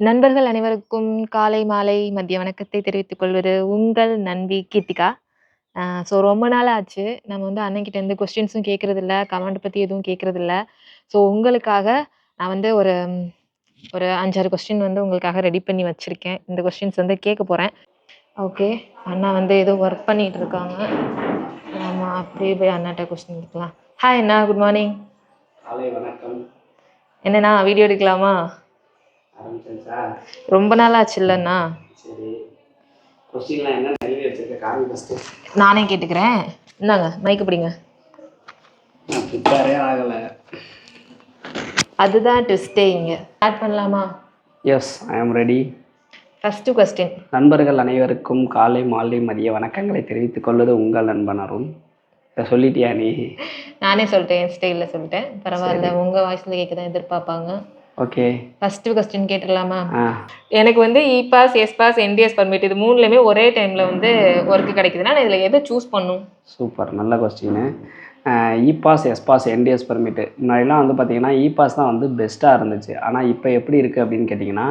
நண்பர்கள் அனைவருக்கும் காலை, மாலை, மதிய வணக்கத்தை தெரிவித்துக் கொள்வது உங்கள் நண்பி கீர்த்திகா. ஸோ ரொம்ப நாள் ஆச்சு. நம்ம வந்து அண்ணன்கிட்ட எந்த கொஸ்டின்ஸும் கேட்கறதில்ல. கமெண்ட் பத்தி எதுவும் கேட்கறதில்ல. ஸோ உங்களுக்காக நான் வந்து ஒரு ஒரு 5, 6 கொஸ்டின் வந்து உங்களுக்காக ரெடி பண்ணி வச்சிருக்கேன். இந்த கொஸ்டின்ஸ் வந்து கேட்க போறேன். ஓகே. அண்ணா வந்து ஏதோ ஒர்க் பண்ணிட்டு இருக்காங்க. நம்ம அப்படியே போய் அண்ணாட்ட கொஸ்டின் கேட்கலாம். ஹாய் அண்ணா, குட் மார்னிங். என்னண்ணா வீடியோ எடுக்கலாமா? ஆரம்பிச்சாச்சா ரொம்ப நாள் ஆச்சுல்ல அண்ணா? சரி கொஸ்டின்லாம் என்ன எழுதி வச்சிருக்க காமி ஃபஸ்ட்டு நானே கேட்டுக்கிறேன். இந்தாங்க மைக்கு பிடிங்க. நான் ப்ரிப்பேரே ஆகலை அதுதான் ட்விஸ்டே இங்க. ஸ்டார்ட் பண்ணலாமா? S I am ready first question. நண்பர்கள் அனைவருக்கும் காலை மாலை மதிய வணக்கங்களை தெரிவித்துக் கொள்வது உங்கள் நண்பன் அருண் இதை சொல்லிட்டியா நீ நானே சொல்லிட்டேன். என் ஸ்டைல்ல சொல்லிட்டேன். பரவாயில்ல. உங்க வாய்ஸ்ல கேட்க தான் எதிர்பார்ப்பாங்க. ஓகே ஃபர்ஸ்ட் கொஸ்டின் கேட்டுடலாமா? எனக்கு வந்து E pass, S pass, NTS permit இது மூணுலையுமே ஒரே டைம்ல வந்து ஒர்க் கிடைக்குதுன்னா நான் இதுல எதை சூஸ் பண்ணும்? சூப்பர் நல்ல question E pass S pass NTS permit முன்னாடிலாம் வந்து பார்த்தீங்கன்னா இ பாஸ் தான் வந்து பெஸ்ட்டாக இருந்துச்சு. ஆனால் இப்போ எப்படி இருக்குது அப்படின்னு கேட்டிங்கன்னா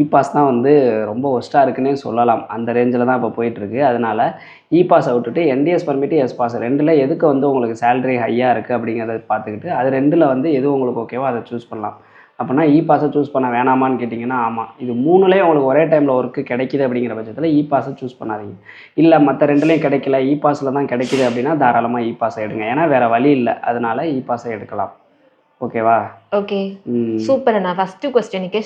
இ பாஸ் தான் வந்து ரொம்ப ஒஸ்ட்டாக இருக்குன்னே சொல்லலாம். அந்த ரேஞ்சில் தான் இப்போ போயிட்டுருக்கு. அதனால் இ பாஸை விட்டுட்டு என்டிஎஸ் பர்மிட்டு எஸ் பாஸ் ரெண்டில் எதுக்கு வந்து உங்களுக்கு சேலரி ஹையாக இருக்குது அப்படிங்கிறத பார்த்துக்கிட்டு அது ரெண்டில் வந்து எது உங்களுக்கு ஓகேவோ அதை சூஸ் பண்ணலாம். அப்படின்னா இ பாஸை சூஸ் பண்ண வேணாமான்னு கேட்டிங்கன்னா ஆமாம் இது மூணுலேயும் உங்களுக்கு ஒரே டைமில் ஒர்க்கு கிடைக்குது அப்படிங்கிற பட்சத்தில் இ பாஸை சூஸ் பண்ணாதீங்க இல்லை மற்ற ரெண்டுலேயும் கிடைக்கல இ பாஸில் தான் கிடைக்குது அப்படின்னா தாராளமாக இ பாஸை எடுங்க ஏன்னா வேறு வழி இல்லை அதனால இ பாஸை எடுக்கலாம் ஓகேவா ஓகே. சூப்பர் அண்ணா. ஃபர்ஸ்ட் கொஸ்டினுக்கே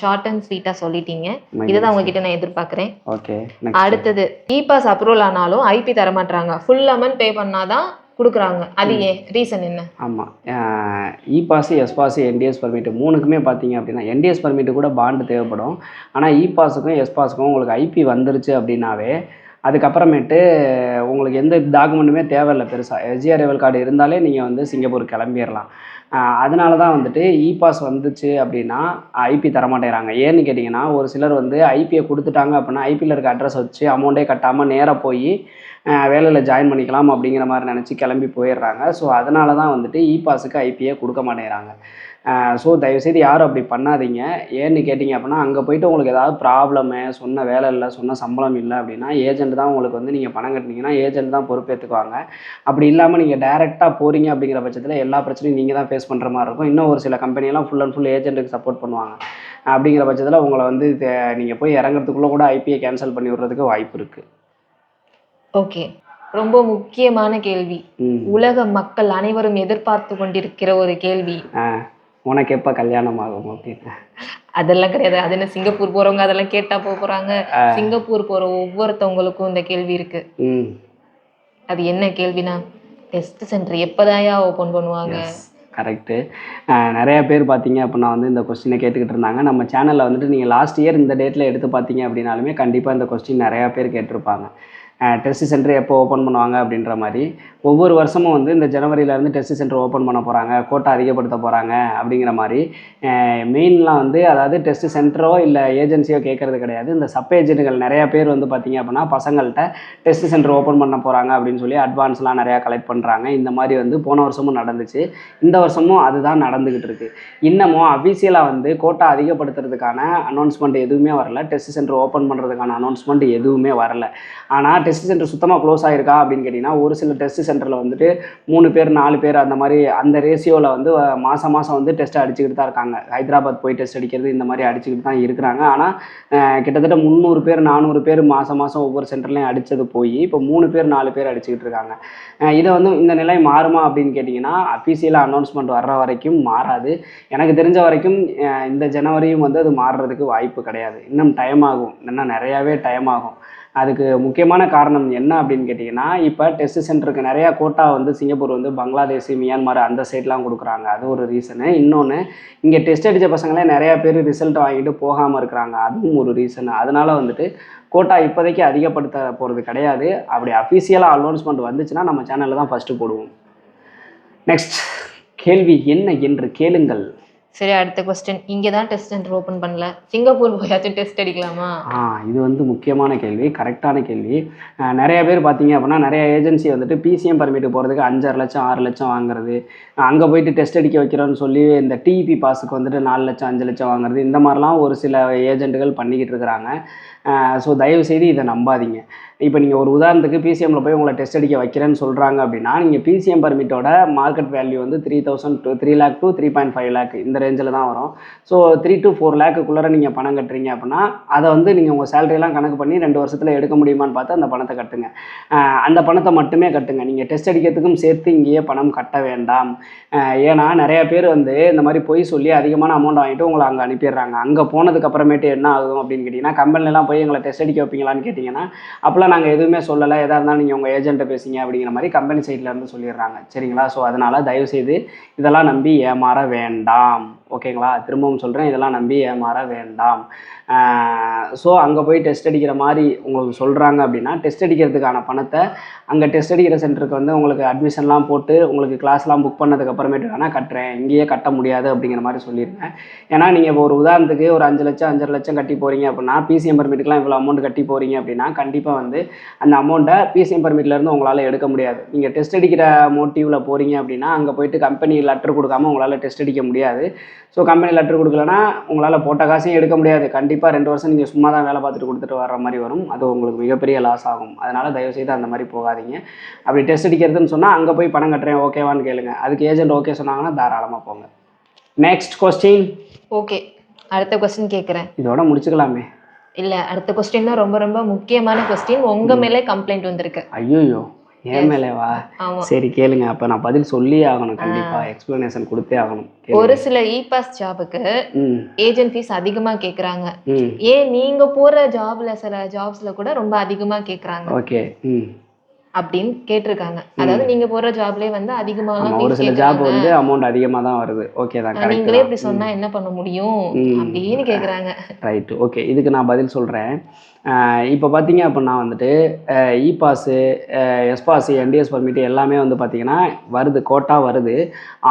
ஷார்ட் அண்ட் ஸ்வீட்டா சொல்லிட்டீங்க. இதுதான் உங்ககிட்ட நான் எதிர்பார்க்கிறேன். ஓகே அடுத்தது இ பாஸ் அப்ரூவல் ஆனாலும் ஐபி தர மாட்டாங்க. ஃபுல் அமௌண்ட் பே பண்ணாதான் கொடுக்குறாங்க. அது ஏன்? ரீசன் என்ன? ஆமாம் E pass S pass NTS permit மூணுக்குமே பார்த்தீங்க அப்படின்னா என்டிஎஸ் பர்மிட்டு கூட பாண்டு தேவைப்படும் ஆனால் இ பாஸுக்கும் எஸ் பாஸுக்கும் உங்களுக்கு ஐபி வந்துருச்சு அப்படின்னாவே அதுக்கப்புறமேட்டு உங்களுக்கு எந்த டாக்குமெண்ட்டுமே தேவையில்லை பெருசாக எஸ்ஜிஆர் ரெவல் கார்டு இருந்தாலே நீங்கள் வந்து சிங்கப்பூர் கிளம்பிடலாம் அதனால தான் வந்துட்டு இ பாஸ் வந்துச்சு அப்படின்னா ஐபி தரமாட்டேங்கிறாங்க. ஏன்னு கேட்டிங்கன்னா ஒரு சிலர் வந்து ஐபியை கொடுத்துட்டாங்க அப்படின்னா ஐபியில் இருக்க அட்ரஸ் வச்சு அமௌண்ட்டே கட்டாமல் நேராக போய் வேலையில் ஜாயின் பண்ணிக்கலாம் அப்படிங்கிற மாதிரி நினச்சி கிளம்பி போயிடுறாங்க. ஸோ அதனால தான் வந்துட்டு இ பாஸுக்கு ஐபியை கொடுக்க மாட்டேங்கிறாங்க. ஸோ தயவுசெய்து யாரும் அப்படி பண்ணாதீங்க. ஏன்னு கேட்டிங்க அப்படின்னா அங்கே போயிட்டு உங்களுக்கு ஏதாவது ப்ராப்ளமு சொன்ன வேலை இல்லை சொன்ன சம்பளம் இல்லை அப்படின்னா ஏஜென்ட் தான் உங்களுக்கு வந்து நீங்கள் பணம் கட்டினீங்கன்னா ஏஜென்ட் தான் பொறுப்பேற்றுக்குவாங்க அப்படி இல்லாமல் நீங்கள் டேரெக்டாக போகிறீங்க அப்படிங்கிற பட்சத்தில் எல்லா பிரச்சனையும் நீங்கள் தான் ஃபேஸ் பண்ணுற மாதிரி இருக்கும். இன்னும் ஒரு சில கம்பெனியெல்லாம் ஃபுல் அண்ட் ஃபுல் ஏஜென்ட்டுக்கு சப்போர்ட் பண்ணுவாங்க. அப்படிங்கிற பட்சத்தில் உங்களை வந்து நீங்கள் போய் இறங்குறதுக்குள்ளே கூட ஐபியை கேன்சல் பண்ணி விடுறதுக்கு வாய்ப்பு இருக்குது ஓகே. ரொம்ப முக்கியமான கேள்வி. உலக மக்கள் அனைவரும் எதிர்பார்த்து கொண்டிருக்கிற ஒரு கேள்வி. உனக்கு எப்போ கல்யாணம் ஆகும் அப்படின்னு அதெல்லாம் கிடையாது. அது என்ன சிங்கப்பூர் போறவங்க அதெல்லாம் கேட்டா போக போறாங்க. சிங்கப்பூர் போற ஒவ்வொருத்தவங்களுக்கும் இந்த கேள்வி இருக்கு. ம் அது என்ன கேள்வினா டெஸ்ட் சென்டர் எப்பதாயா ஓபன் பண்ணுவாங்க? கரெக்டு நிறைய பேர் பார்த்தீங்க அப்படின்னா வந்து இந்த கொஸ்டினை கேட்டுக்கிட்டு இருந்தாங்க நம்ம சேனலில் வந்துட்டு நீங்கள் லாஸ்ட் இயர் இந்த டேட்டில் எடுத்து பார்த்தீங்க அப்படின்னாலுமே கண்டிப்பாக இந்த கொஸ்டின் நிறையா பேர் கேட்டிருப்பாங்க டெஸ்ட் சென்டர் எப்போ ஓப்பன் பண்ணுவாங்க அப்படின்ற மாதிரி ஒவ்வொரு வருஷமும் வந்து இந்த ஜனவரியிலேருந்து டெஸ்ட் சென்டர் ஓப்பன் பண்ண போகிறாங்க கோட்டா அதிகப்படுத்த போகிறாங்க அப்படிங்கிற மாதிரி. மெயின்லாம் வந்து அதாவது டெஸ்ட் சென்டரோ இல்லை ஏஜென்சியோ கேட்குறது கிடையாது. இந்த சப் ஏஜென்ட்டுகள் நிறையா பேர் வந்து பார்த்திங்க அப்படின்னா பசங்கள்கிட்ட டெஸ்ட் சென்டர் ஓப்பன் பண்ண போகிறாங்க அப்படின்னு சொல்லி அட்வான்ஸ்லாம் நிறையா கலெக்ட் பண்ணுறாங்க இந்த மாதிரி வந்து போன வருஷமும் நடந்துச்சு. இந்த வருஷமும் அதுதான் நடந்துக்கிட்டு இருக்கு. இன்னமும் அஃபீஷியலாக வந்து கோட்டா அதிகப்படுத்துறதுக்கான அனௌன்ஸ்மெண்ட் எதுவுமே வரல. டெஸ்ட் சென்டர் ஓப்பன் பண்ணுறதுக்கான அனௌன்ஸ்மெண்ட் எதுவுமே வரல. ஆனால் டெஸ்ட் சென்டர் சுத்தமாக க்ளோஸ் ஆயிருக்கா அப்படின்னு கேட்டிங்கன்னா ஒரு சில டெஸ்ட் சென்டரில் வந்துட்டு மூணு பேர் நாலு பேர் அந்த மாதிரி அந்த ரேஷியோவில் வந்து மாதம் மாதம் வந்து டெஸ்ட் அடிச்சுக்கிட்டு தான் இருக்காங்க. ஹைதராபாத் போய் டெஸ்ட் அடிக்கிறது இந்த மாதிரி அடிச்சுக்கிட்டு தான் இருக்கிறாங்க. ஆனால் கிட்டத்தட்ட முந்நூறு பேர் நானூறு பேர் மாதம் மாதம் ஒவ்வொரு சென்டர்லையும் அடித்தது போய் இப்போ மூணு பேர் நாலு பேர் அடிச்சுக்கிட்டு இருக்காங்க. இதை வந்து இந்த நிலை மாறுமா அப்படின்னு கேட்டிங்கன்னா அஃபீஷியலாக அனௌன்ஸ்மெண்ட் வர்ற வரைக்கும் மாறாது. எனக்கு தெரிஞ்ச வரைக்கும் இந்த ஜனவரியும் வந்து அது மாறுறதுக்கு வாய்ப்பு கிடையாது. இன்னும் டைம் ஆகும். இன்னும் நிறையாவே டைம் ஆகும். அதுக்கு முக்கியமான காரணம் என்ன அப்படின்னு கேட்டிங்கன்னா இப்போ டெஸ்ட் சென்டருக்கு நிறையா கோட்டா வந்து சிங்கப்பூர் வந்து பங்களாதேஷ் மியான்மர் அந்த சைட்லாம் கொடுக்குறாங்க. அது ஒரு ரீசனு இன்னொன்று இங்கே டெஸ்ட் அடித்த பசங்களே நிறையா பேர் ரிசல்ட் வாங்கிட்டு போகாமல் இருக்கிறாங்க. அதுவும் ஒரு ரீசன் அதனால வந்துட்டு கோட்டா இப்போதைக்கு அதிகப்படுத்த போகிறது கிடையாது. அப்படி அஃபீஷியலாக அனௌன்ஸ்மெண்ட் வந்துச்சுன்னா நம்ம சேனலில் தான் ஃபஸ்ட்டு போடுவோம். நெக்ஸ்ட் கேள்வி என்ன என்று கேளுங்கள். சரி அடுத்த கொஸ்டின் இங்கே தான் டெஸ்ட் சென்டர் ஓப்பன் பண்ணல. சிங்கப்பூர் போயாச்சும் டெஸ்ட் அடிக்கலாமா? ஆ இது வந்து முக்கியமான கேள்வி கரெக்டான கேள்வி. நிறைய பேர் பார்த்தீங்க அப்படின்னா நிறைய ஏஜென்சி வந்துட்டு பிசிஎம் பர்மிட் போகிறதுக்கு அஞ்சரை லட்சம் ஆறு லட்சம் வாங்குறது அங்கே போயிட்டு டெஸ்ட் அடிக்க வைக்கிறோன்னு சொல்லி இந்த டிஇபி பாஸுக்கு வந்துட்டு நாலு லட்சம் அஞ்சு லட்சம் வாங்குறது இந்த மாதிரிலாம் ஒரு சில ஏஜென்ட்டுகள் பண்ணிக்கிட்டு இருக்கிறாங்க. ஸோ தயவுசெய்து இதை நம்பாதீங்க. இப்போ நீங்கள் ஒரு உதாரணத்துக்கு பிசிஎம்மில் போய் உங்களை டெஸ்ட் அடிக்க வைக்கிறேன்னு சொல்கிறாங்க அப்படின்னா நீங்கள் பிசிஎம் பர்மிட்டோட மார்க்கெட் வேல்யூ வந்து three thousand two three lakh two three point five lakh இந்த ரேஞ்சில் தான் வரும். ஸோ த்ரீ டு ஃபோர் லேக்குக்குள்ளே நீங்கள் பணம் கட்டுறீங்க அப்படின்னா அதை வந்து நீங்கள் உங்கள் சேலரியெல்லாம் கணக்கு பண்ணி ரெண்டு வருஷத்தில் எடுக்க முடியுமான்னு பார்த்து அந்த பணத்தை கட்டுங்க. அந்த பணத்தை மட்டுமே கட்டுங்க. நீங்கள் டெஸ்ட் அடிக்கிறதுக்கும் சேர்த்து இங்கேயே பணம் கட்ட வேண்டாம். ஏன்னா நிறைய பேர் வந்து இந்த மாதிரி பொய் சொல்லி அதிகமான அமௌண்ட் வாங்கிட்டு உங்களை அங்கே அனுப்பிடுறாங்க. அங்கே போனதுக்கு அப்புறமேட்டு என்ன ஆகும் அப்படின்னு கேட்டிங்கன்னா கம்பெனிலலாம் போய் எங்களை டெஸ்ட் அடிக்க வைப்பீங்களான்னு கேட்டிங்கன்னா இல்லை நாங்கள் எதுவுமே சொல்லலை. எதாக இருந்தாலும் நீங்கள் உங்கள் ஏஜென்ட்டை பேசிங்க அப்படிங்கிற மாதிரி கம்பெனி சைட்லேருந்து சொல்லிடுறாங்க. சரிங்களா? ஸோ அதனால் தயவுசெய்து இதெல்லாம் நம்பி ஏமாற வேண்டாம். ஓகேங்களா? திரும்பவும் சொல்கிறேன் இதெல்லாம் நம்பி ஏமாற வேண்டாம். ஸோ அங்கே போய் டெஸ்ட் அடிக்கிற மாதிரி உங்களுக்கு சொல்கிறாங்க அப்படின்னா டெஸ்ட் அடிக்கிறதுக்கான பணத்தை அங்கே டெஸ்ட் அடிக்கிற சென்டருக்கு வந்து உங்களுக்கு அட்மிஷன்லாம் போட்டு உங்களுக்கு கிளாஸ்லாம் புக் பண்ணதுக்கு அப்புறமேட்டு வேணால் கட்டுறேன். இங்கேயே கட்ட முடியாது அப்படிங்கிற மாதிரி சொல்லியிருந்தேன். ஏன்னா நீங்கள் இப்போ ஒரு உதாரணத்துக்கு ஒரு அஞ்சு லட்சம் அஞ்சரை லட்சம் கட்டி போகிறீங்க அப்படின்னா பிசிஎம் பர்மிட்டுக்குலாம் இவ்வளோ அமௌண்ட் கட்டி போகிறீங்க அப்படின்னா கண்டிப்பாக வந்து அந்த அமௌண்ட்டை பிசிஎம் பர்மிட்லேருந்து உங்களால் எடுக்க முடியாது. நீங்கள் டெஸ்ட் அடிக்கிற மோட்டிவில் போகிறீங்க அப்படின்னா அங்கே போயிட்டு கம்பெனி லெட்டர் கொடுக்காம உங்களால் டெஸ்ட் அடிக்க முடியாது. ஸோ கம்பெனி லெட்டர் கொடுக்கலனா உங்களால் போட்ட காசையும் எடுக்க முடியாது. கண்டிப்பாக ரெண்டு வருஷம் நீங்கள் சும்மா தான் வேலை பார்த்துட்டு கொடுத்துட்டு வர மாதிரி வரும். அது உங்களுக்கு மிகப்பெரிய லாஸ் ஆகும். அதனால் தயவுசெய்து அந்த மாதிரி போகாதீங்க. அப்படி டெஸ்ட் அடிக்கிறதுன்னு சொன்னால் அங்கே போய் பணம் கட்டுறேன் ஓகேவான்னு கேளுங்க. அதுக்கு ஏஜென்ட் ஓகே சொன்னாங்கன்னா தாராளமாக போங்க. நெக்ஸ்ட் கொஸ்டின் ஓகே அடுத்த கொஸ்டின் கேட்குறேன் இதோட முடிச்சுக்கலாமே. இல்லை அடுத்த கொஸ்டின் தான் ரொம்ப ரொம்ப முக்கியமான கொஸ்டின் உங்கள் மேலே கம்ப்ளைண்ட் வந்திருக்கு. ஐயோயோ. ஏன் மேலேவா? சரி கேளுங்க. அப்போ நான் பதில் சொல்லியே ஆகணும் கண்டிப்பாக எக்ஸ்ப்ளனேஷன் கொடுத்தே ஆகணும். ஒரு சில இ பாஸ் ஜாபுக்கு ஏஜென்ட் ஃபீஸ் அதிகமாக கேட்குறாங்க ஏன் நீங்கள் போகிற ஜாப்ல சில ஜாப்ஸ்ல கூட ரொம்ப அதிகமாக கேட்குறாங்க ஓகே. அப்படின்னு கேட்டிருக்காங்க. அதாவது நீங்க போற ஜாப்லயே வந்து அதிகமாக ஒரு சில ஜாப் வந்து அமௌண்ட் அதிகமாக தான் வருது. ஓகே தான் நீங்களே இப்படி சொன்னா என்ன பண்ண முடியும். அப்படின்னு கேக்குறாங்க. ரைட்டு ஓகே இதுக்கு நான் பதில் சொல்கிறேன் இப்போ பார்த்தீங்க அப்படின்னா வந்துட்டு E pass S NTS permit எல்லாமே வந்து பார்த்தீங்கன்னா வருது கோட்டா வருது.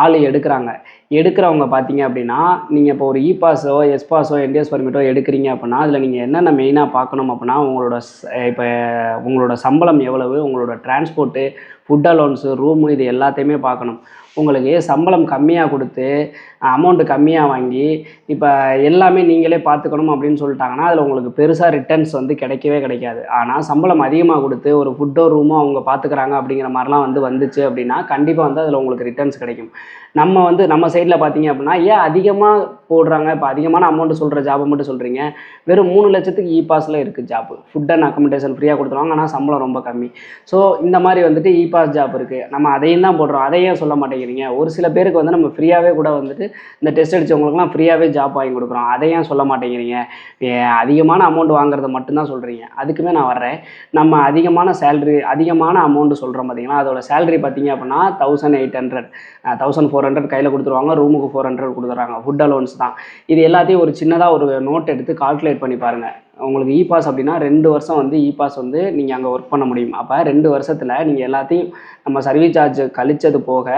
ஆள் எடுக்கிறாங்க. எடுக்கிறவங்க பார்த்தீங்க அப்படின்னா நீங்கள் இப்போ ஒரு இ பாஸோ எஸ் பாஸோ என்டிஎஸ் பர்மிட்டோ எடுக்கிறீங்க அப்படின்னா அதில் நீங்கள் என்னென்ன மெயினாக பார்க்கணும் அப்படின்னா உங்களோட இப்போ உங்களோட சம்பளம் எவ்வளவு உங்களோட டிரான்ஸ்போர்ட்டு ஃபுட் அலோன்ஸு ரூமு இது எல்லாத்தையுமே பார்க்கணும் உங்களுக்கு சம்பளம் கம்மியாக கொடுத்து அமௌண்ட்டு கம்மியாக வாங்கி இப்போ எல்லாமே நீங்களே பார்த்துக்கணும் அப்படின்னு சொல்லிட்டாங்கன்னா அதில் உங்களுக்கு பெருசாக ரிட்டர்ன்ஸ் வந்து கிடைக்கவே கிடைக்காது. ஆனால் சம்பளம் அதிகமாக கொடுத்து ஒரு ஃபுட்டோ ரூமோ அவங்க பார்த்துக்கிறாங்க அப்படிங்கிற மாதிரிலாம் வந்து வந்துச்சு அப்படின்னா கண்டிப்பாக வந்து அதில் உங்களுக்கு ரிட்டர்ன்ஸ் கிடைக்கும். நம்ம வந்து நம்ம சைடில் பார்த்தீங்க அப்படின்னா ஏன் அதிகமாக போடுறாங்க? இப்போ அதிகமான அமௌண்ட்டு சொல்கிற ஜாபை மட்டும் சொல்கிறீங்க வெறும் மூணு லட்சத்துக்கு இ பாஸில் இருக்குது ஜாப் ஃபுட் அண்ட் அக்கமடேஷன் ஃப்ரீயாக கொடுத்துருவாங்க ஆனால் சம்பளம் ரொம்ப கம்மி. ஸோ இந்த மாதிரி வந்துட்டு இ பாஸ் ஜாப் இருக்குது நம்ம அதையும் தான் போடுறோம். அதையும் சொல்ல மாட்டேங்கிறோம் மாட்டேங்கிறீங்க ஒரு சில பேருக்கு வந்து நம்ம ஃப்ரீயாகவே கூட வந்துட்டு இந்த டெஸ்ட் அடித்தவங்களுக்குலாம் ஃப்ரீயாகவே ஜாப் வாங்கி கொடுக்குறோம். அதையும் சொல்ல மாட்டேங்கிறீங்க? அதிகமான அமௌண்ட் வாங்குறத மட்டும்தான் சொல்கிறீங்க அதுக்குமே நான் வர்றேன். நம்ம அதிகமான சேலரி அதிகமான அமௌண்ட்டு சொல்கிறோம் பார்த்தீங்கன்னா அதோட சேலரி பார்த்தீங்க அப்படின்னா thousand eight hundred thousand four hundred கையில் கொடுத்துருவாங்க. ரூமுக்கு ஃபோர் ஹண்ட்ரட் கொடுத்துட்றாங்க ஃபுட் அலோன்ஸ் தான். இது எல்லாத்தையும் ஒரு சின்னதாக ஒரு நோட் எடுத்து கால்குலேட் பண்ணி பாருங்கள் உங்களுக்கு இ பாஸ் அப்படின்னா ரெண்டு வருஷம் வந்து இ பாஸ் வந்து நீங்கள் அங்கே ஒர்க் பண்ண முடியும். அப்போ ரெண்டு வருஷத்தில் நீங்கள் எல்லாத்தையும் நம்ம சர்வீஸ் சார்ஜ் கழிச்சது போக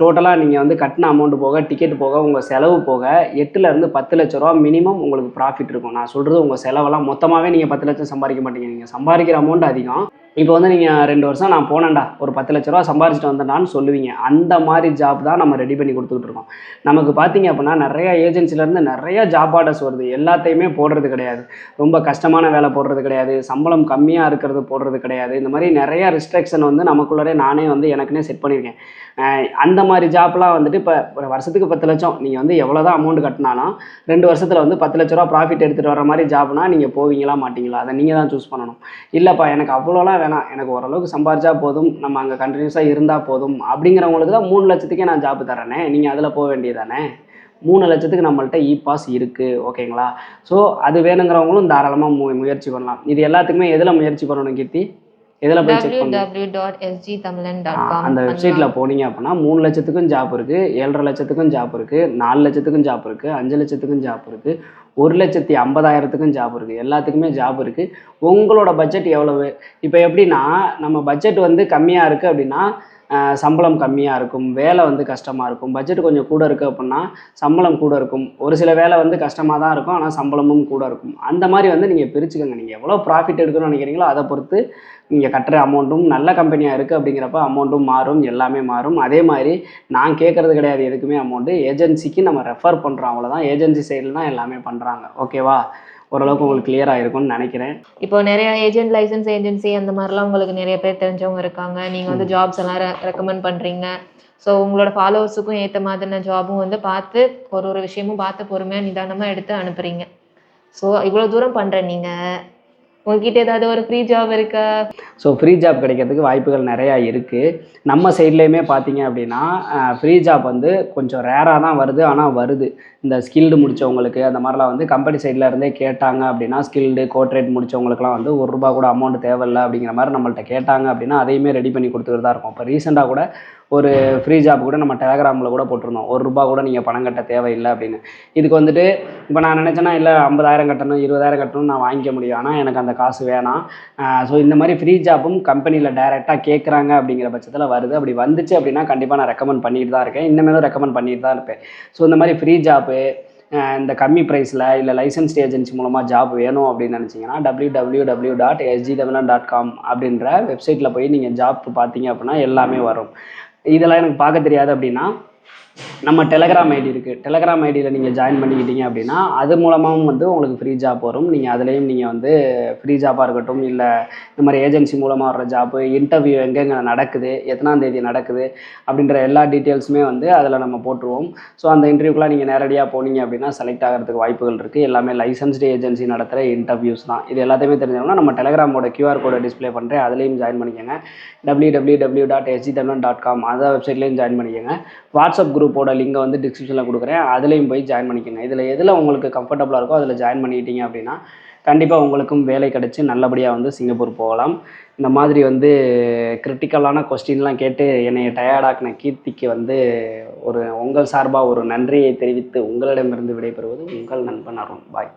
டோட்டலாக நீங்கள் வந்து கட்டின அமௌண்ட் போக டிக்கெட் போக உங்கள் செலவு போக எட்டுலேருந்து பத்து லட்ச ரூபா மினிமம் உங்களுக்கு ப்ராஃபிட் இருக்கும். நான் சொல்கிறது உங்கள் செலவெல்லாம் மொத்தமாகவே நீங்கள் பத்து லட்சம் சம்பாதிக்க மாட்டீங்க. நீங்கள் சம்பாதிக்கிற அமௌண்ட் அதிகம். இப்போ வந்து நீங்கள் ரெண்டு வருஷம் நான் போனேன்டா. ஒரு பத்து லட்ச ரூபா சம்பாரிச்சிட்டு வந்தேன்டான்னு சொல்லுவீங்க. அந்த மாதிரி ஜாப் தான் நம்ம ரெடி பண்ணி கொடுத்துக்கிட்டு இருக்கோம். நமக்கு பார்த்தீங்க அப்படின்னா நிறையா ஏஜென்சிலேருந்து நிறையா ஜாப் ஆர்டர்ஸ் வருது. எல்லாத்தையுமே போடுறது கிடையாது. ரொம்ப கஷ்டமான வேலை போடுறது கிடையாது. சம்பளம் கம்மியாக இருக்கிறது போடுறது கிடையாது. இந்த மாதிரி நிறையா ரிஸ்ட்ரிக்ஷன் வந்து நமக்குள்ளே நானே வந்து எனக்குன்னே செட் பண்ணியிருக்கேன். அந்த மாதிரி ஜாப்லாம் வந்துட்டு இப்போ ஒரு வருஷத்துக்கு பத்து லட்சம். நீங்கள் வந்து எவ்வளோ தான் அமௌண்ட் கட்டினாலும் ரெண்டு வருஷத்தில் வந்து பத்து லட்ச ரூபா ப்ராஃபிட் எடுத்துகிட்டு வர மாதிரி ஜாப்னா நீங்கள் போவீங்களா மாட்டீங்களா? அதை நீங்கள் தான் சூஸ் பண்ணணும். இல்லைப்பா எனக்கு அவ்வளோலாம் வேணாம் எனக்கு ஓரளவுக்கு சம்பாரிச்சா போதும் நம்ம அங்கே கண்டினியூஸாக இருந்தால் போதும். அப்படிங்கிறவங்களுக்கு தான் மூணு லட்சத்துக்கே நான் ஜாப் தரேனே நீங்கள் அதில் போக வேண்டியதானே மூணு லட்சத்துக்கு நம்மள்ட்ட இ பாஸ் இருக்குது ஓகேங்களா? ஸோ அது வேணுங்கிறவங்களும் தாராளமாக மு முயற்சி பண்ணலாம். இது எல்லாத்துக்குமே எதில் முயற்சி பண்ணணும் கீர்த்தி? எதில் போய் செக் காம் அந்த வெப்சைட்டில் போனீங்க அப்படின்னா மூணு லட்சத்துக்கும் ஜாப் இருக்குது ஏழரை லட்சத்துக்கும் ஜாப் இருக்குது நாலு லட்சத்துக்கும் ஜாப் இருக்குது அஞ்சு லட்சத்துக்கும் ஜாப் இருக்குது ஒரு லட்சத்தி ஐம்பதாயிரத்துக்கும் ஜாப் இருக்குது எல்லாத்துக்குமே ஜாப் இருக்குது உங்களோட பட்ஜெட் எவ்வளவு? இப்போ எப்படின்னா நம்ம பட்ஜெட் வந்து கம்மியாக இருக்குது அப்படின்னா சம்பளம் கம்மியாக இருக்கும் வேலை வந்து கஷ்டமாக இருக்கும். பட்ஜெட் கொஞ்சம் கூட இருக்குது அப்படின்னா சம்பளம் கூட இருக்கும். ஒரு சில வேலை வந்து கஷ்டமாக தான் இருக்கும் ஆனால் சம்பளமும் கூட இருக்கும். அந்த மாதிரி வந்து நீங்கள் பிரிச்சுக்கோங்க. நீங்கள் எவ்வளோ ப்ராஃபிட் எடுக்கணும்னு நினைக்கிறீங்களோ அதை பொறுத்து நீங்கள் கட்டுற அமௌண்ட்டும் நல்ல கம்பெனியாக இருக்குது அப்படிங்கிறப்ப அமௌண்ட்டும் மாறும் எல்லாமே மாறும். அதே மாதிரி நான் கேட்குறது கிடையாது எதுக்குமே அமௌண்ட்டு ஏஜென்சிக்கு நம்ம ரெஃபர் பண்ணுறோம் அவ்வளோதான் ஏஜென்சி சைடில் தான் எல்லாமே பண்ணுறாங்க ஓகேவா ஓரளவுக்கு உங்களுக்கு கிளியராக இருக்கும்னு நினைக்கிறேன். இப்போ நிறைய ஏஜென்ட் லைசன்ஸ் ஏஜென்சி அந்த மாதிரிலாம் உங்களுக்கு நிறைய பேர் தெரிஞ்சவங்க இருக்காங்க. நீங்கள் வந்து ஜாப்ஸ் எல்லாம் ரெக்கமெண்ட் பண்ணுறீங்க ஸோ உங்களோட ஃபாலோவர்ஸுக்கும் ஏற்ற மாதிரின ஜாபும் வந்து பார்த்து ஒரு ஒரு விஷயமும் பார்த்து பொறுமையாக நிதானமாக எடுத்து அனுப்புறீங்க. ஸோ இவ்வளோ தூரம் பண்ணுற நீங்கள் உங்ககிட்ட ஏதாவது ஒரு ஃப்ரீ ஜாப் இருக்கா? ஸோ ஃப்ரீ ஜாப் கிடைக்கிறதுக்கு வாய்ப்புகள் நிறையா இருக்குது நம்ம சைட்லேயுமே பார்த்தீங்க அப்படின்னா ஃப்ரீ ஜாப் வந்து கொஞ்சம் ரேராக தான் வருது ஆனால் வருது. இந்த ஸ்கில்டு முடித்தவங்களுக்கு அந்த மாதிரிலாம் வந்து கம்பெனி சைடில் இருந்தே கேட்டாங்க அப்படின்னா ஸ்கில்டு கோட்ரேட் முடித்தவங்களுக்குலாம் வந்து ஒரு ரூபா கூட அமௌண்ட் தேவையில்லை அப்படிங்கிற மாதிரி நம்மள்ட்ட கேட்டாங்க அப்படின்னா அதையுமே ரெடி பண்ணி கொடுத்துட்டு தான் இருக்கும். இப்போ ரீசெண்டாக கூட ஒரு ஃப்ரீ ஜாப் கூட நம்ம டெலகிராமில் கூட போட்டிருந்தோம். ஒரு ரூபா கூட நீங்கள் பணம் கட்ட தேவையில்லை அப்படின்னு. இதுக்கு வந்துட்டு இப்போ நான் நினச்சேன்னா இல்லை ஐம்பதாயிரம் கட்டணும் இருபதாயிரம் கட்டணும் நான் வாங்கிக்க முடியும். ஆனால் எனக்கு அந்த காசு வேணாம். ஸோ இந்த மாதிரி ஃப்ரீ ஜாப்பும் கம்பெனியில் டைரெக்டாக கேட்குறாங்க அப்படிங்கிற பட்சத்தில் வருது. அப்படி வந்துச்சு அப்படின்னா கண்டிப்பாக நான் ரெக்கமெண்ட் பண்ணிட்டு தான் இருக்கேன். இனிமேலும் ரெக்கமெண்ட் பண்ணிட்டு தான் இருப்பேன். ஸோ இந்த மாதிரி ஃப்ரீ ஜாப் ஜாப்பு இந்த கம்மி ப்ரைஸில் இல்லை லைசன்ஸ் ஏஜென்சி மூலமாக ஜாப் வேணும் அப்படின்னு நினச்சிங்கன்னா W W W dot SG dot com அப்படின்ற வெப்சைட்டில் போய் நீங்கள் ஜாப் பார்த்தீங்க அப்படின்னா எல்லாமே வரும். இதெல்லாம் எனக்கு பார்க்க தெரியாது அப்படின்னா நம்ம டெலகிராம் ஐடி இருக்குது டெலகிராம் ஐடியில் நீங்கள் ஜாயின் பண்ணிக்கிட்டீங்க அப்படின்னா அது மூலமாகவும் வந்து உங்களுக்கு ஃப்ரீ ஜாப் வரும். நீங்கள் அதுலேயும் நீங்கள் வந்து ஃப்ரீ ஜாப்பாக இருக்கட்டும் இல்லை இந்த மாதிரி ஏஜென்சி மூலமாக வர்ற ஜாப்பு இன்டர்வியூ எங்கெங்கே நடக்குது எத்தனாம் தேதி நடக்குது அப்படின்ற எல்லா டீட்டெயில்ஸுமே வந்து அதில் நம்ம போட்டுருவோம். ஸோ அந்த இன்டர்வியூக்கெலாம் நீங்கள் நேரடியாக போனீங்க அப்படின்னா செலக்ட் ஆகிறதுக்கு வாய்ப்புகள் இருக்குது எல்லாமே லைசன்ஸ்டு ஏஜென்சி நடத்துகிற இன்டர்வியூஸ் தான். இது எல்லாத்தையுமே தெரிஞ்சவங்கன்னா நம்ம டெலகிராமோட கியூஆர் கோடை டிஸ்ப்ளே பண்ணுறேன் அதுலேயும் ஜாயின் பண்ணிக்கோங்க. W W W dot SG Tamilan dot com அந்த வெப்சைட்லேயும் ஜாயின் பண்ணிக்கோங்க. வாட்ஸ்அப் குரூப்போட லிங்கை வந்து டிஸ்கிரிப்ஷனில் கொடுக்குறேன். அதுலேயும் போய் ஜாயின் பண்ணிக்கோங்க. இதில் எதில் உங்களுக்கு கம்ஃபர்டபுளாக இருக்கோ அதில் ஜாயின் பண்ணிக்கிட்டீங்க அப்படின்னா கண்டிப்பாக உங்களுக்கும் வேலை கிடச்சி நல்லபடியாக வந்து சிங்கப்பூர் போகலாம். இந்த மாதிரி வந்து கிரிட்டிக்கலான கொஸ்டின்லாம் கேட்டு என்னை டயர்டாக்கின கீர்த்திக்கு வந்து ஒரு உங்கள் சார்பாக ஒரு நன்றியை தெரிவித்து உங்களிடமிருந்து விடைபெறுவது உங்கள் நண்பன் அருண். பாய்